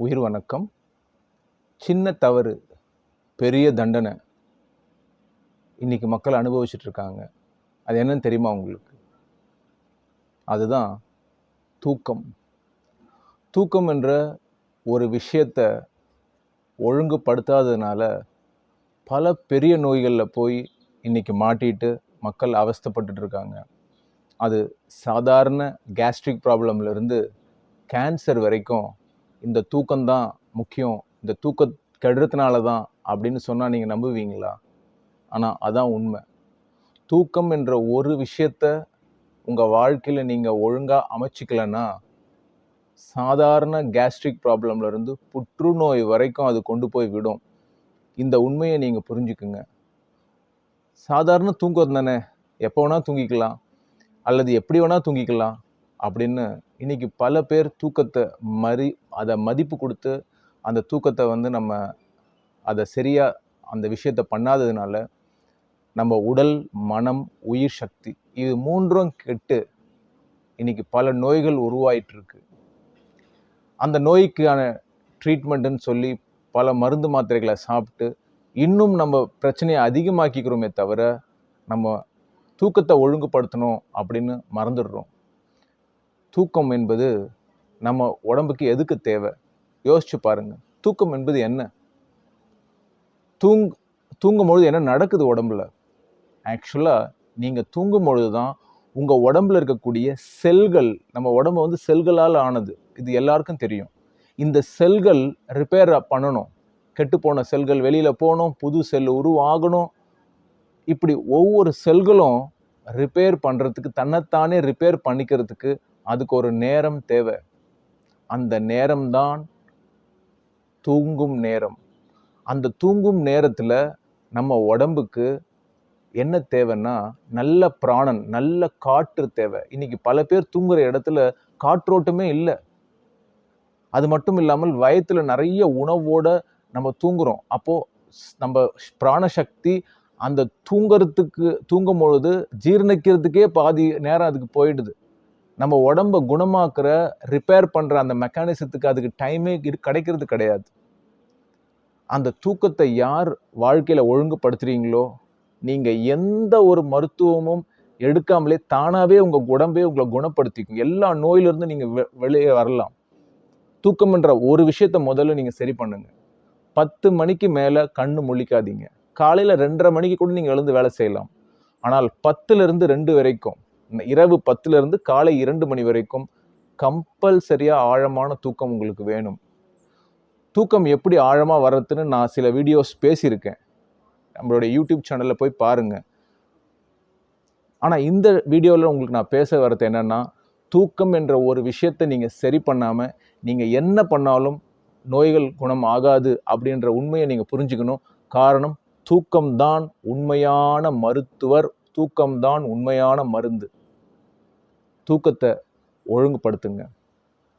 உயிர் வணக்கம். சின்ன தவறு பெரிய தண்டனை இன்றைக்கி மக்கள் அனுபவிச்சுட்டு இருக்காங்க அது என்னன்னு தெரியுமா உங்களுக்கு? அதுதான் தூக்கம். தூக்கம் என்ற ஒரு விஷயத்தை ஒழுங்குபடுத்தாததுனால பல பெரிய நோய்களில் போய் இன்றைக்கி மாட்டிட்டு மக்கள் அவஸ்தைப்பட்டுட்டு இருக்காங்க அது சாதாரண கேஸ்ட்ரிக் ப்ராப்ளம்லேருந்து கேன்சர் வரைக்கும் இந்த தூக்கம்தான் முக்கியம். இந்த தூக்க கெடுறதுனால தான் அப்படின்னு சொன்னால் நீங்கள் நம்புவீங்களா? ஆனால் அதான் உண்மை. தூக்கம் என்ற ஒரு விஷயத்த உங்கள் வாழ்க்கையில் நீங்கள் ஒழுங்காக அமைச்சிக்கலன்னா சாதாரண கேஸ்ட்ரிக் ப்ராப்ளம்லேருந்து புற்றுநோய் வரைக்கும் அது கொண்டு போய் விடும். இந்த உண்மையை நீங்கள் புரிஞ்சுக்குங்க. சாதாரண தூக்கம் தானே? எப்போ வேணால் தூங்கிக்கலாம். அல்லது எப்படி வேணால் தூங்கிக்கலாம். அப்படின்னு இன்னைக்கு பல பேர் தூக்கத்தை மறி அதை மதிப்பு கொடுத்து அந்த தூக்கத்தை வந்து நம்ம அதை சரியாக அந்த விஷயத்தை பண்ணாததுனால நம்ம உடல் மனம் உயிர் சக்தி இது மூன்றும் கெட்டு இன்னைக்கு பல நோய்கள் உருவாயிட்டுருக்கு. அந்த நோய்க்கான ட்ரீட்மெண்ட்டுன்னு சொல்லி பல மருந்து மாத்திரைகளை சாப்பிட்டு இன்னும் நம்ம பிரச்சனையை அதிகமாக்கிக்கிறோமே தவிர நம்ம தூக்கத்தை ஒழுங்குபடுத்தணும் அப்படின்னு மறந்துடுறோம். தூக்கம் என்பது நம்ம உடம்புக்கு எதுக்கு தேவை? யோசிச்சு பாருங்க. தூக்கம் என்பது என்ன? தூங் தூங்கும்பொழுது என்ன நடக்குது உடம்புல? ஆக்சுவலாக நீங்கள் தூங்கும் பொழுது தான் உங்கள் உடம்புல இருக்கக்கூடிய செல்கள் நம்ம உடம்பு வந்து செல்களால் ஆனது. இது எல்லாருக்கும் தெரியும். இந்த செல்கள் ரிப்பேர் பண்ணணும். கெட்டுப்போன செல்கள் வெளியில் போகணும் புது செல் உருவாகணும். இப்படி ஒவ்வொரு செல்களும் ரிப்பேர் பண்ணுறதுக்கு தன்னைத்தானே ரிப்பேர் பண்ணிக்கிறதுக்கு அதுக்கு ஒரு நேரம் தேவை. அந்த நேரம்தான் தூங்கும் நேரம். அந்த தூங்கும் நேரத்தில் நம்ம உடம்புக்கு என்ன தேவைன்னா நல்ல பிராணன் நல்ல காற்று தேவை. இன்னைக்கு பல பேர் தூங்குற இடத்துல காற்றோட்டமே இல்லை. அது மட்டும் இல்லாமல் வயத்தில் நிறைய உணவோட நம்ம தூங்குறோம். அப்போது ஸ்- நம்ம பிராணசக்தி அந்த தூங்குறதுக்கு தூங்கும் பொழுது ஜீரணிக்கிறதுக்கே பாதி நேரம் அதுக்கு போயிடுது. நம்ம உடம்ப குணமாக்குற ரிப்பேர் பண்ணுற அந்த மெக்கானிசத்துக்கு அதுக்கு டைமே இரு கிடைக்கிறது கிடையாது. அந்த தூக்கத்தை யார் வாழ்க்கையில் ஒழுங்குபடுத்துறீங்களோ நீங்கள் எந்த ஒரு மருத்துவமும் எடுக்காமலே தானாகவே உங்கள் உடம்பே உங்களை குணப்படுத்திக்கும். எல்லா நோயிலிருந்து நீங்கள் வெ- வெளியே வரலாம். தூக்கம் என்ற ஒரு விஷயத்த முதல்ல நீங்கள் சரி பண்ணுங்க. பத்து மணிக்கு மேலே கண்ணு முழிக்காதீங்க. காலையில் ரெண்டரை மணிக்கு கூட நீங்கள் எழுந்து வேலை செய்யலாம். ஆனால் பத்துலேருந்து ரெண்டு வரைக்கும் இரவு பத்துலேருந்து காலை இரண்டு மணி வரைக்கும் கம்பல்சரியாக ஆழமான தூக்கம் உங்களுக்கு வேணும். தூக்கம் எப்படி ஆழமாக வர்றதுன்னு நான் சில வீடியோஸ் பேசியிருக்கேன். நம்மளுடைய யூடியூப் சேனலில் போய் பாருங்கள் ஆனால் இந்த வீடியோவில் உங்களுக்கு நான் பேச வர்றது என்னென்னா தூக்கம் என்ற ஒரு விஷயத்தை நீங்கள் சரி பண்ணாமல் நீங்கள் என்ன பண்ணாலும் நோய்கள் குணம் ஆகாது அப்படின்ற உண்மையை நீங்கள் புரிஞ்சுக்கணும். காரணம் தூக்கம்தான் உண்மையான மருத்துவர் தூக்கம்தான் உண்மையான மருந்து. தூக்கத்தை ஒழுங்குபடுத்துங்க.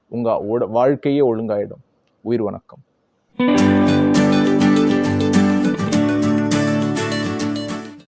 உங்கள் உட- வாழ்க்கையே ஒழுங்காயிடும். உயிர் வணக்கம்.